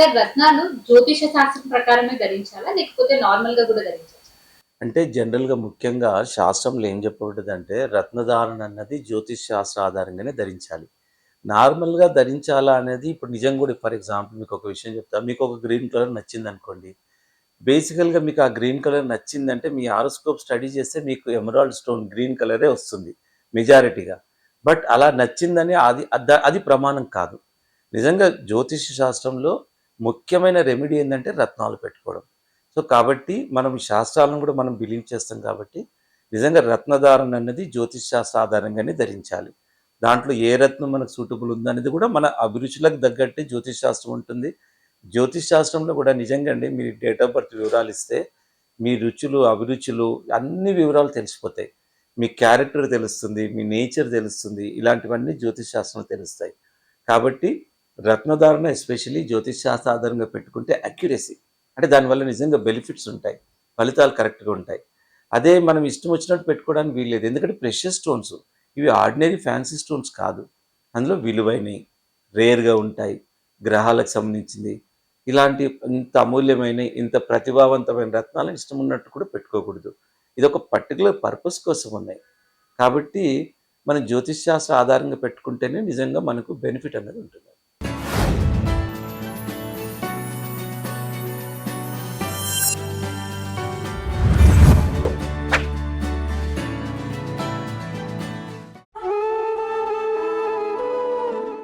Sir రత్నాలు జ్యోతిష శాస్త్రం ప్రకారమే ధరించాలా? లేకపోతే నార్మల్గా కూడా ధరించాలా అంటే జనరల్గా ముఖ్యంగా శాస్త్రంలో ఏం చెప్పబడ్డదంటే రత్నధారణ అన్నది జ్యోతిష్ శాస్త్ర ఆధారంగానే ధరించాలి. నార్మల్గా ధరించాలా అనేది ఇప్పుడు నిజం కూడా ఫర్ ఎగ్జాంపుల్ మీకు ఒక విషయం చెప్తా. మీకు ఒక గ్రీన్ కలర్ నచ్చింది అనుకోండి. బేసికల్గా మీకు ఆ గ్రీన్ కలర్ నచ్చిందంటే మీ ఆరోస్కోప్ స్టడీ చేస్తే మీకు ఎమరాల్డ్ స్టోన్ గ్రీన్ కలరే వస్తుంది మెజారిటీగా బట్ అలా నచ్చిందని అది అది ప్రమాణం కాదు. నిజంగా జ్యోతిష శాస్త్రంలో ముఖ్యమైన రెమెడీ ఏంటంటే రత్నాలు పెట్టుకోవడం. సో కాబట్టి మనం శాస్త్రాలను కూడా మనం బిలీవ్ చేస్తాం కాబట్టి నిజంగా రత్నధారణ అనేది జ్యోతిష్ శాస్త్ర ఆధారంగానే ధరించాలి. దాంట్లో ఏ రత్నం మనకు సూటబుల్ ఉందనేది కూడా మన అభిరుచులకు తగ్గట్టే జ్యోతిష్ శాస్త్రం ఉంటుంది. జ్యోతిష్ శాస్త్రంలో కూడా నిజంగా అండి మీరు డేట్ ఆఫ్ బర్త్ వివరాలు ఇస్తే మీ రుచులు అభిరుచులు అన్ని వివరాలు తెలిసిపోతాయి. మీ క్యారెక్టర్ తెలుస్తుంది మీ నేచర్ తెలుస్తుంది. ఇలాంటివన్నీ జ్యోతిష్ శాస్త్రంలో తెలుస్తాయి. కాబట్టి రత్నధారణ ఎస్పెషల్లీ జ్యోతిష్శాస్త్ర ఆధారంగా పెట్టుకుంటే అక్యురసీ అంటే దానివల్ల నిజంగా బెనిఫిట్స్ ఉంటాయి ఫలితాలు కరెక్ట్గా ఉంటాయి. అదే మనం ఇష్టం వచ్చినట్టు పెట్టుకోవడానికి వీల్లేదు. ఎందుకంటే ప్రెషర్ స్టోన్స్ ఇవి ఆర్డినరీ ఫ్యాన్సీ స్టోన్స్ కాదు. అందులో విలువైనవి రేర్గా ఉంటాయి గ్రహాలకు సంబంధించింది. ఇలాంటి ఇంత అమూల్యమైన ఇంత ప్రతిభావంతమైన రత్నాలను ఇష్టం ఉన్నట్టు కూడా పెట్టుకోకూడదు. ఇది ఒక పర్టికులర్ పర్పస్ కోసం ఉన్నాయి. కాబట్టి మనం జ్యోతిష్ శాస్త్ర ఆధారంగా పెట్టుకుంటేనే నిజంగా మనకు బెనిఫిట్ అనేది ఉంటుంది.